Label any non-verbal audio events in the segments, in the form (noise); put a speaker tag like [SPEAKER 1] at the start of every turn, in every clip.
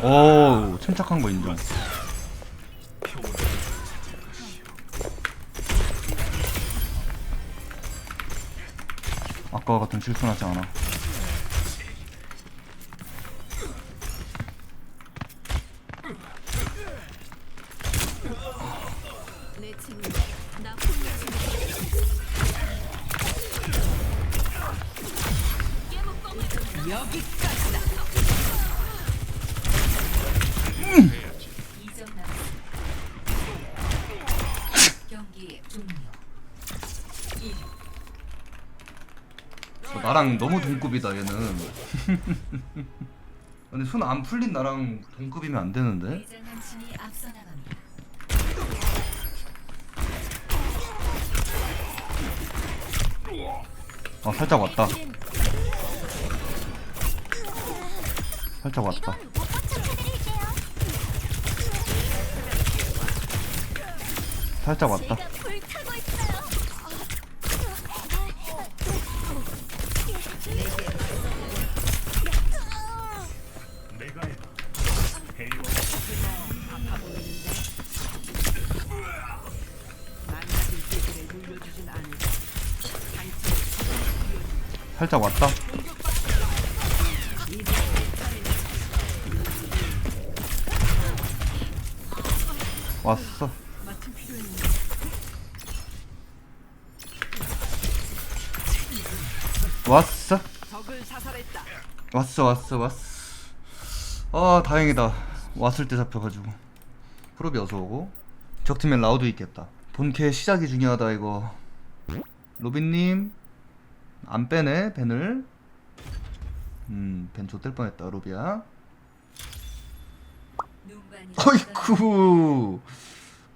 [SPEAKER 1] 오 침착한 거 인정. 아까와 같은 실수는 하지 않아 동급이다 얘는. (laughs) 근데 손 안 풀린 나랑 동급이면 안 되는데. 아 살짝 왔다. 살짝 왔다. 살짝 왔다 살짝 왔다. 왔어. 왔어. 왔어 왔어 왔어. 아 다행이다. 왔을 때 잡혀가지고. 프로비 어서 오고. 적팀엔 라우드 있겠다. 본캐 시작이 중요하다 이거. 로빈님 안 빼네 벤을. 음벤 좆될 뻔했다 로비야. 어이쿠!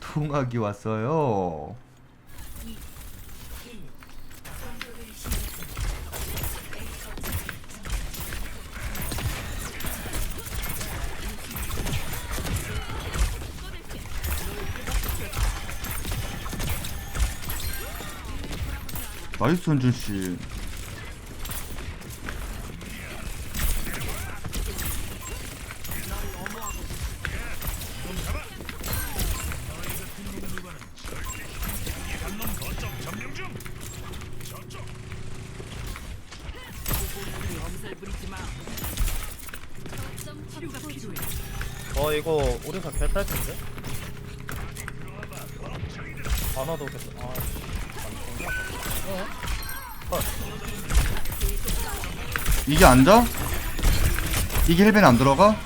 [SPEAKER 1] 통학이 왔어요 나이스 현준씨
[SPEAKER 2] 어 이거 우리가 개딸 텐데. 안 와도 겠 아,
[SPEAKER 1] 이게 앉아? 이게 헬벤 안 들어가?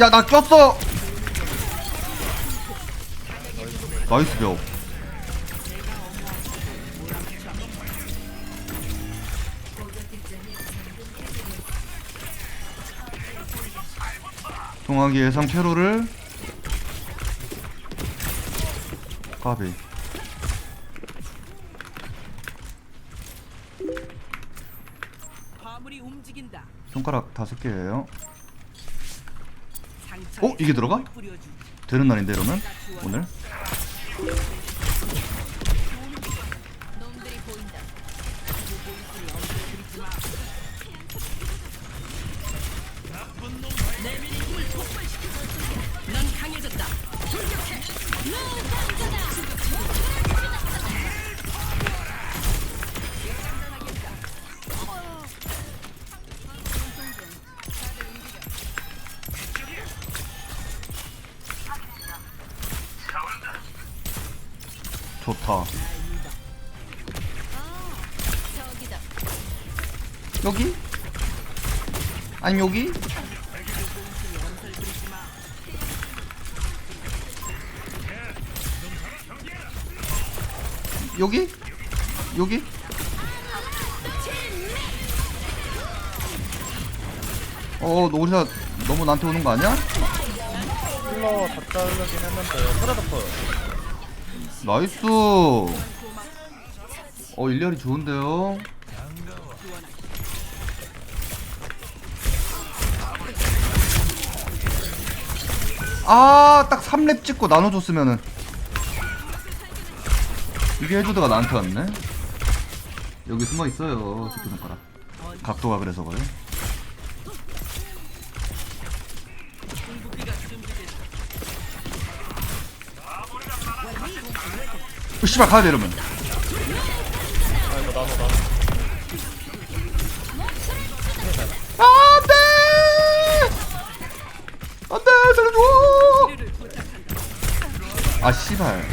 [SPEAKER 1] 야 나 꼈어 나이스 벽 동학이 예상 캐롤을 까비
[SPEAKER 3] 화물이 움직인다.
[SPEAKER 1] 손가락 다섯 개예요
[SPEAKER 3] 상처에
[SPEAKER 1] 어? 이게 들어가?
[SPEAKER 3] 뿌려주지.
[SPEAKER 1] 되는 날인데 이러면 오늘 좋다. 여기? 아니 여기? 여기? 여기? 어, 너 우리가 너무 나한테 오는 거 아니야?
[SPEAKER 2] 힐러 다 자르긴 했는데 테라더퍼
[SPEAKER 1] 나이스. 어, 일리알이 좋은데요. 아, 딱 3렙 찍고 나눠줬으면은. 이게 해주드가 나한테 왔네 여기 숨어 있어요 새끼손가락 각도가 그래서 그래 씨발 가야 돼 이러면
[SPEAKER 2] 아 이거 나눠 나눠
[SPEAKER 1] 안돼 안돼 살려줘
[SPEAKER 3] 치료를 부탁한다.
[SPEAKER 1] 아 씨발.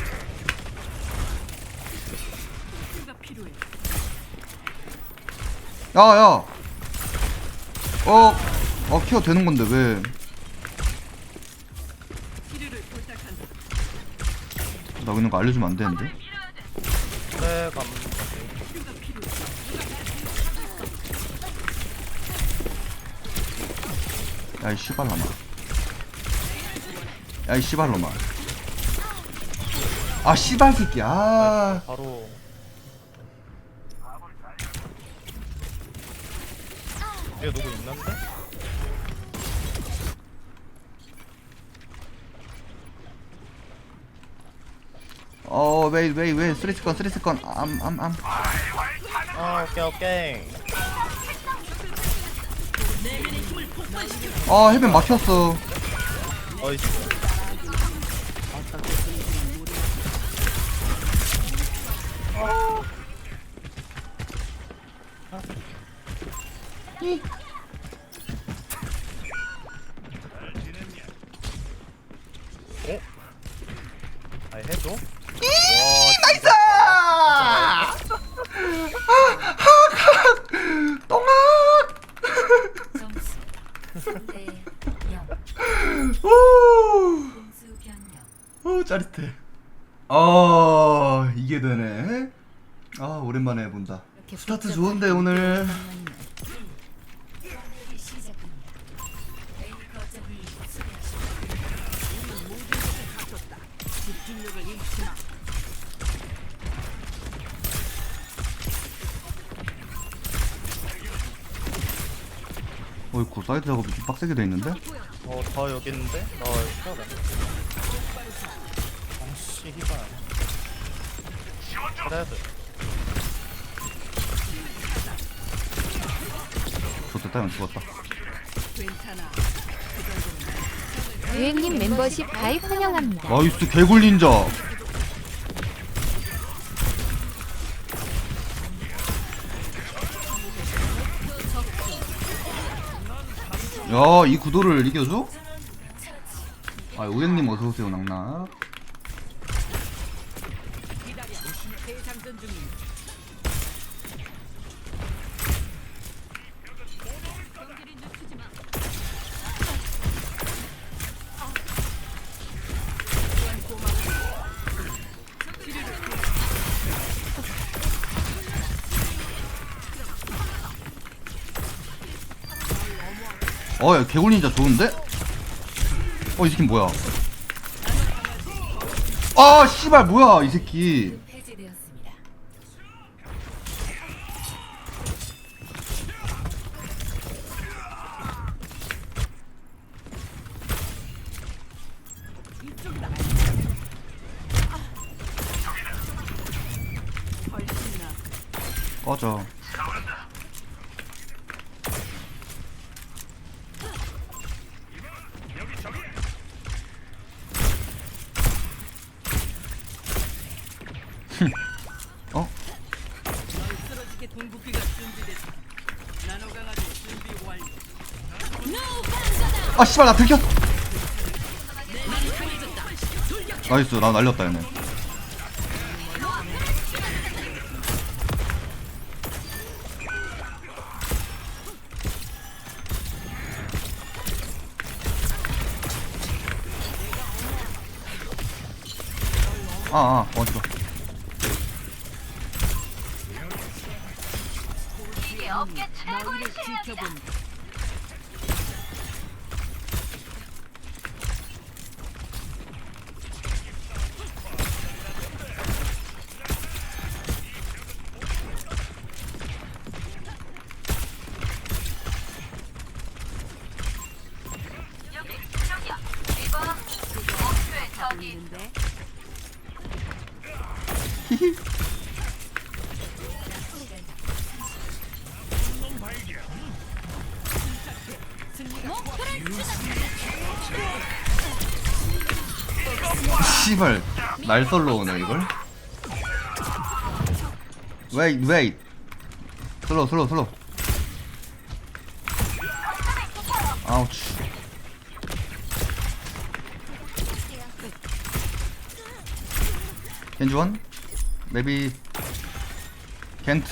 [SPEAKER 1] 야야 어, 어 키워 되는 건데 왜? 나 있는 거 알려주면 안 되는데?
[SPEAKER 2] 네 감.
[SPEAKER 1] 야이 씨발놈아 야이 씨발놈아 아 씨발 새끼 아
[SPEAKER 2] 바로 뒤에 누구 있는데?
[SPEAKER 1] 어, 웨이, 웨이, 웨이, 쓰리스건, 쓰리스건, 암, 암, 암.
[SPEAKER 2] 아 오케이 오케이
[SPEAKER 1] 아, 해변 막혔어.
[SPEAKER 2] 어이씨 어? 아이 해줘? 와 나이스!
[SPEAKER 1] 똥아!
[SPEAKER 4] 점수 3대 0
[SPEAKER 1] 오,
[SPEAKER 4] 공수 변경
[SPEAKER 1] 오, 짜릿해. 아, 이게 되네. 아, 오랜만에 해본다.
[SPEAKER 4] 이렇게
[SPEAKER 1] 스타트 좋은데, 오늘. 어이쿠, 사이드 작업이 좀 빡세게 돼 있는데?
[SPEAKER 2] 어 다 여기 있는데? 나 이거 해야 돼 아씨 희발 그래도
[SPEAKER 1] 좋됐다, 형 죽었다.
[SPEAKER 3] 괜찮아.
[SPEAKER 5] 유행님 멤버십 가입 환영합니다.
[SPEAKER 1] 나이스, 개굴린자. 야, 이 구도를 이겨줘? 아, 우행님 어서오세요, 낙낙. 어, 야, 개굴린자 좋은데? 어, 이 새끼 뭐야? 아, 씨발, 뭐야, 이 새끼.
[SPEAKER 3] 동국기가 준비됐다. 나노 강아지 준비 완료.
[SPEAKER 1] 아, 씨발, 나 들켰어. 나이스, 나 날렸다, 얘네. 아, 아, 어디가?
[SPEAKER 3] 지켜본다. 있는데 (laughs)
[SPEAKER 1] 씨발 날 썰러 오네 이걸? 웨이 웨이 슬로우 슬로우 슬로우. 아우치. 겐주원? maybe 겐트.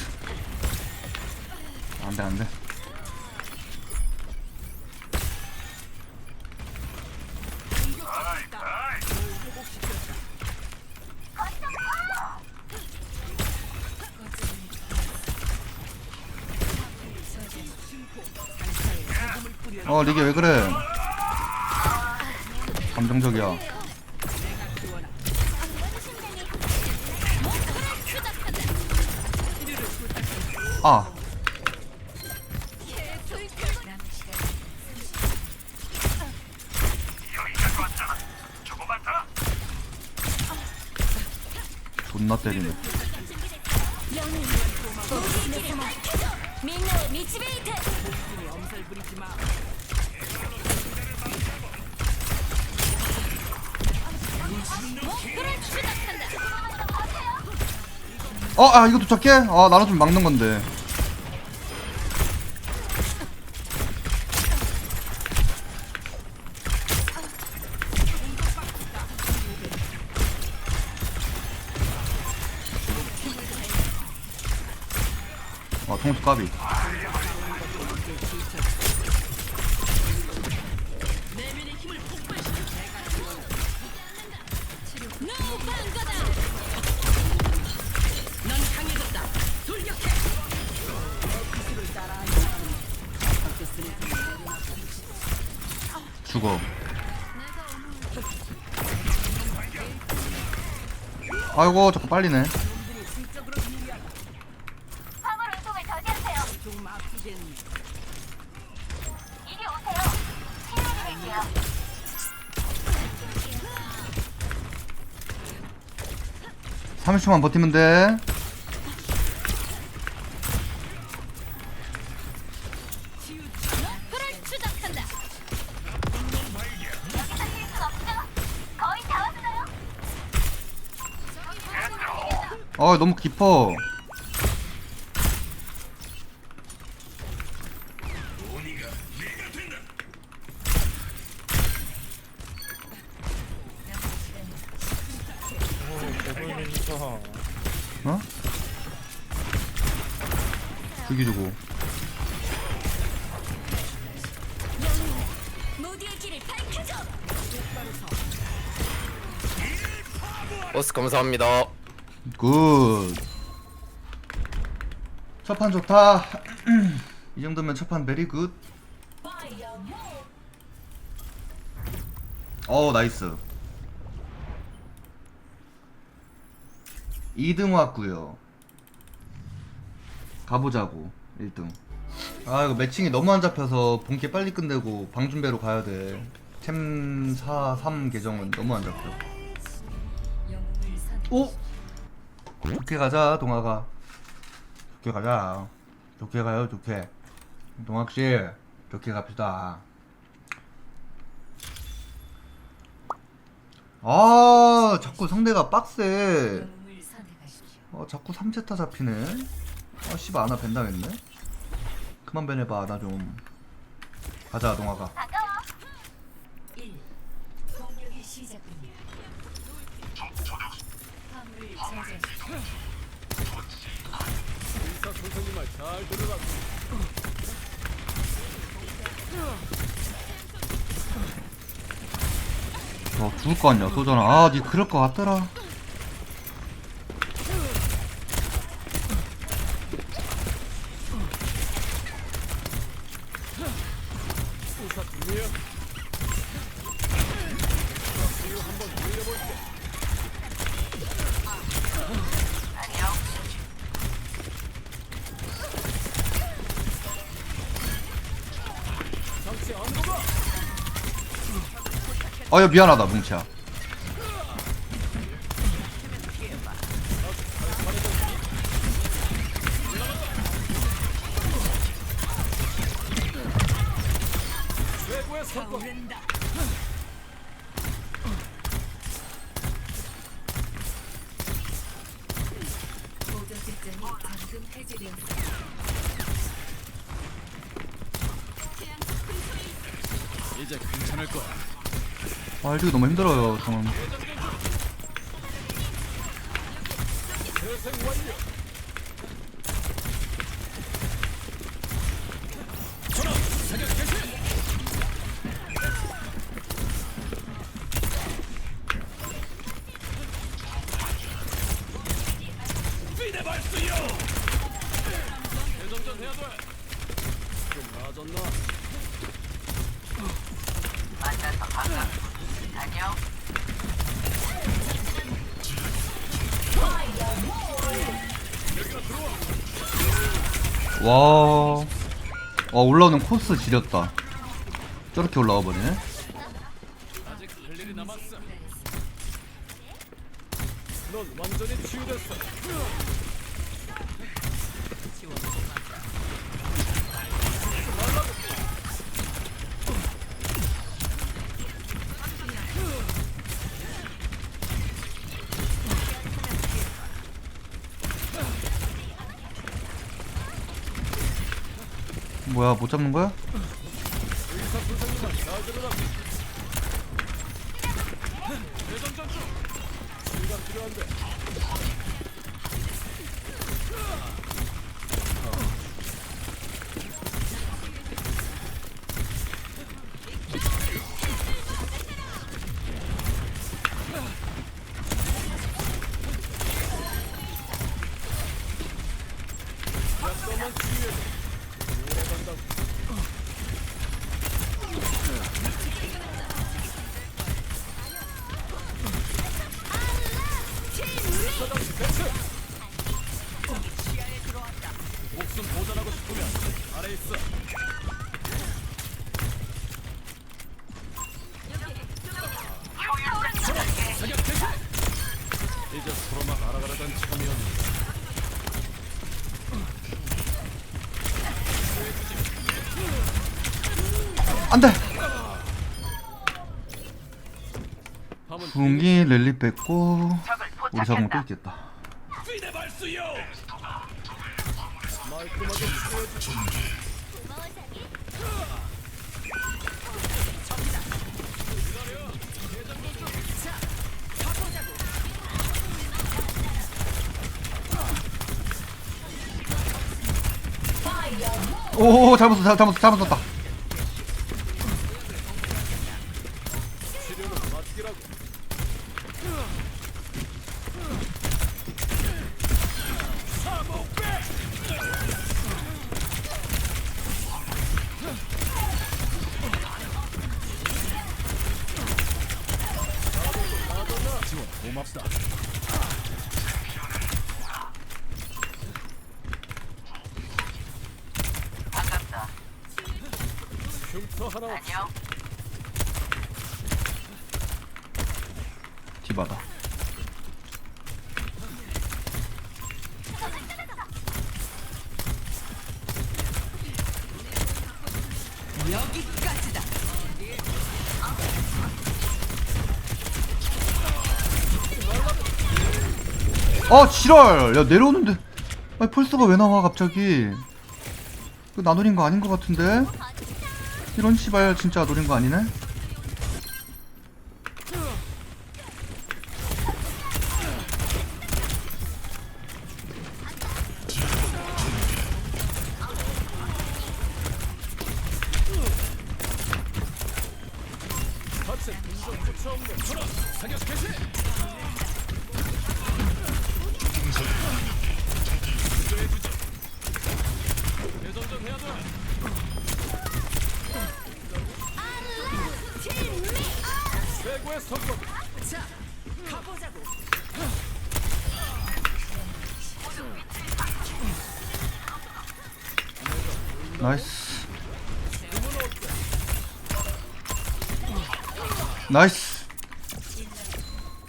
[SPEAKER 1] 안돼 안돼 어 리게 왜 그래? 감정적이야. 아. 존나 때리네 어, 아, 이거 도착해? 아, 나는 좀 막는 건데. 아, 통수 까비. 아이고, 자꾸 빨리네.
[SPEAKER 3] 조금 아프겠네.
[SPEAKER 1] 삼 30초만 버티면 돼. 너무 깊어.
[SPEAKER 2] 대부분이니까
[SPEAKER 1] 어?
[SPEAKER 2] 버스 감사합니다
[SPEAKER 1] 굿. 첫판 좋다. (clears throat) 이 정도면 첫판 베리 굿. 어 나이스. 2등 왔구요. 가보자고 1등. 아 이거 매칭이 너무 안 잡혀서 본캐 빨리 끝내고 방준배로 가야 돼. 템 4, 3 계정은 너무 안 잡혀. 오! 좋게 가자 동아가. 좋게 가자. 좋게 가요 좋게. 동학씨 좋게 갑시다. 아 자꾸 상대가 빡세.
[SPEAKER 4] 영웅을.
[SPEAKER 1] 어 자꾸 3세타 잡히네. 아 씨발 아나 벤당했네. 그만 벤해봐 나 좀. 가자 동아가 너 죽을 거 아니야 소전아. 아 니 그럴 거 같더라 아야 미안하다 뭉치야
[SPEAKER 6] 아 일찍이 너무 힘들어요 저는 와... 와 올라오는 코스 지렸다. 저렇게 올라와 버리네 뭐야 못 잡는 거야?
[SPEAKER 1] 이제 서로만 알아가려던 참이었는데
[SPEAKER 6] 안돼! 분기 랠리 뺐고 우리 잡으면 또 있겠다 오 잘못 썼 잘못 잘못 썼다 아 지랄. 야 내려오는데. 아니 펄스가 왜 나와 갑자기? 이거 나 노린 거 아닌 거 같은데? 이런 씨발 진짜 노린 거 아니네 나이스. 나이스.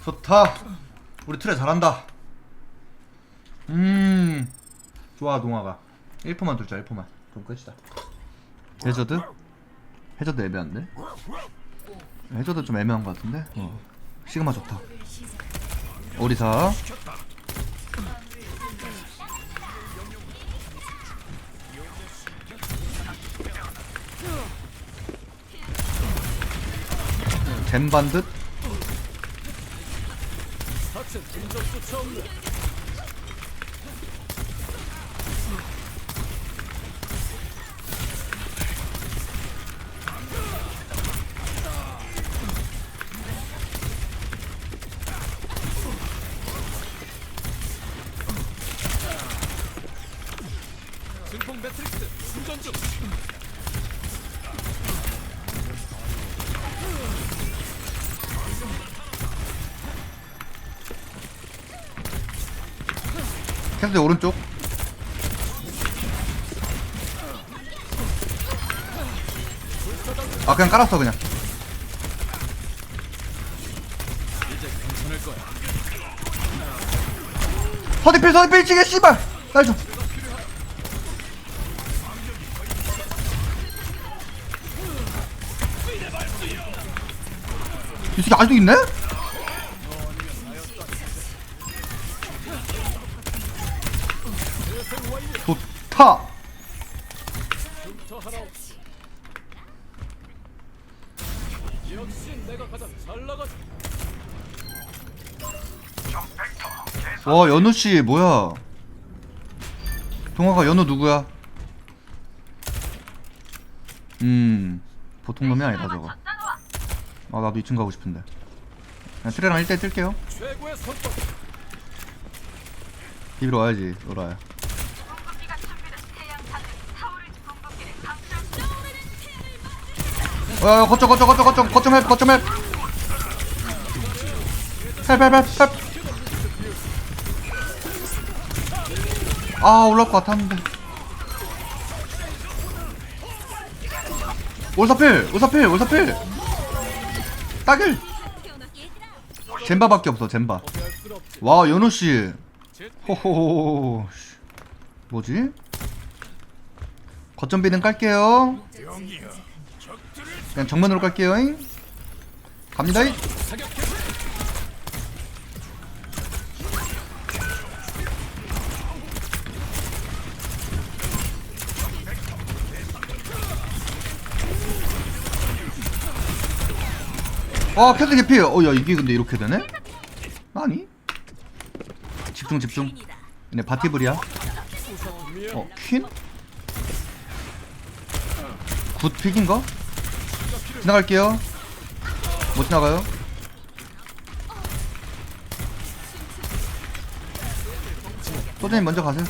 [SPEAKER 6] 좋다. 우리 트레 잘한다.
[SPEAKER 1] 음. 좋아 동화가. 1포만 둘자 1포만. 좀 끝이다. 해저드? 해저드 애매한데? 해저드 좀 애매한 것 같은데? 어. 시그마 좋다. 오리사 젠반 듯? 캐스트 오른쪽 아 그냥 깔았어 그냥. 서디필 서디필 치게 씨발 날좀 이 새끼 아직도 있네?
[SPEAKER 3] 나가지.
[SPEAKER 1] 와 연우씨 뭐야? 동화가 연우 누구야? 음 보통 놈이 아니다 저거. 아 나도 2층 가고 싶은데. 그냥 트레랑 1대 뜰게요. 비비러 와야지 로라야 어 거점 거점 거점 거점 거점 헬 거점 헬 헬헬헬헬 아 올라올 것 같았는데. 올사필 올사필 올사필. 따길 젠바밖에 없어 젠바. 와 연우씨. 씨. 뭐지? 거점 비는 깔게요 그냥 정면으로 깔게요 잉 갑니다 잉 아 캐스 개피 어 야 이게 근데 이렇게 되네? 아니 집중 집중 얘네 바티블이야 어 퀸? 굿 픽인가? 지나갈게요. 못 지나가요? 소장님 먼저 가세요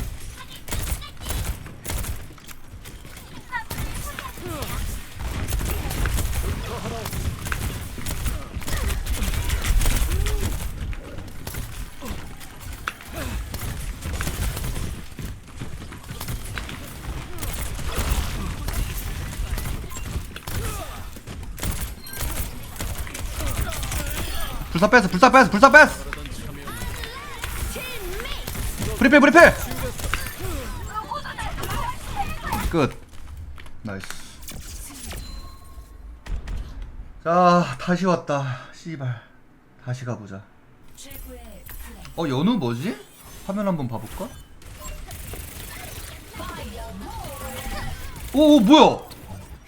[SPEAKER 1] 불사 뺐어 불사 뺐어 불사 뺐어 브리필 브리필 끝 나이스 자 다시 왔다 씨발 다시 가보자. 어 연우 뭐지? 화면 한번 봐볼까? 오, 오 뭐야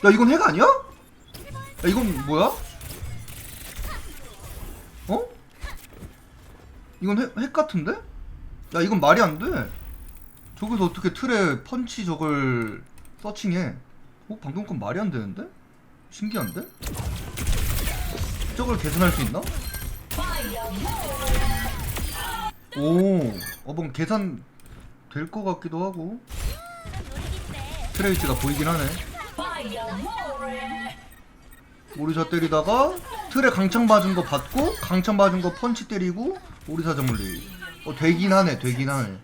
[SPEAKER 1] 야 이건 핵 아니야? 야 이건 뭐야? 어? 이건 핵, 핵 같은데? 야 이건 말이 안 돼 저기서 어떻게 틀에 펀치 저걸 서칭해 어? 방금 건 말이 안 되는데? 신기한데? 저걸 계산할 수 있나? 오, 어, 뭔 계산 될 것 같기도 하고. 트레이치가 보이긴 하네. 우리 사 때리다가 틀에 강창 맞은 거 받고 강창 맞은 거 펀치 때리고 우리 사 저물리. 어 되긴 하네 되긴 하네.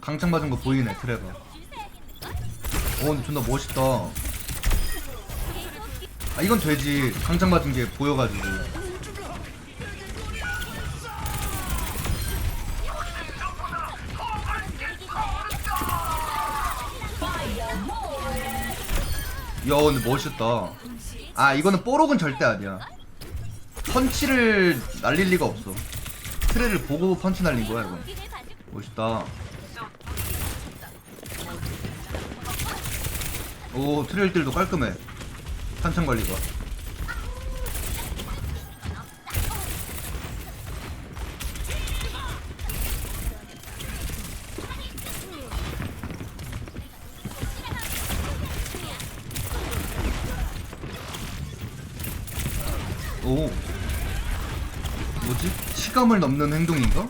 [SPEAKER 1] 강창 맞은 거 보이네 트레가 어 근데 존나 멋있다. 아 이건 되지. 강창 맞은 게 보여가지고. 야 근데 멋있다. 아 이거는 뽀록은 절대 아니야. 펀치를 날릴 리가 없어. 트레를 보고 펀치 날린 거야 이건. 멋있다. 오 트레 1딜도 깔끔해. 한참 관리가 오 뭐지? 시감을 넘는 행동인가?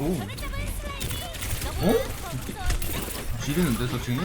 [SPEAKER 1] 오 어? 지리는데 서칭이?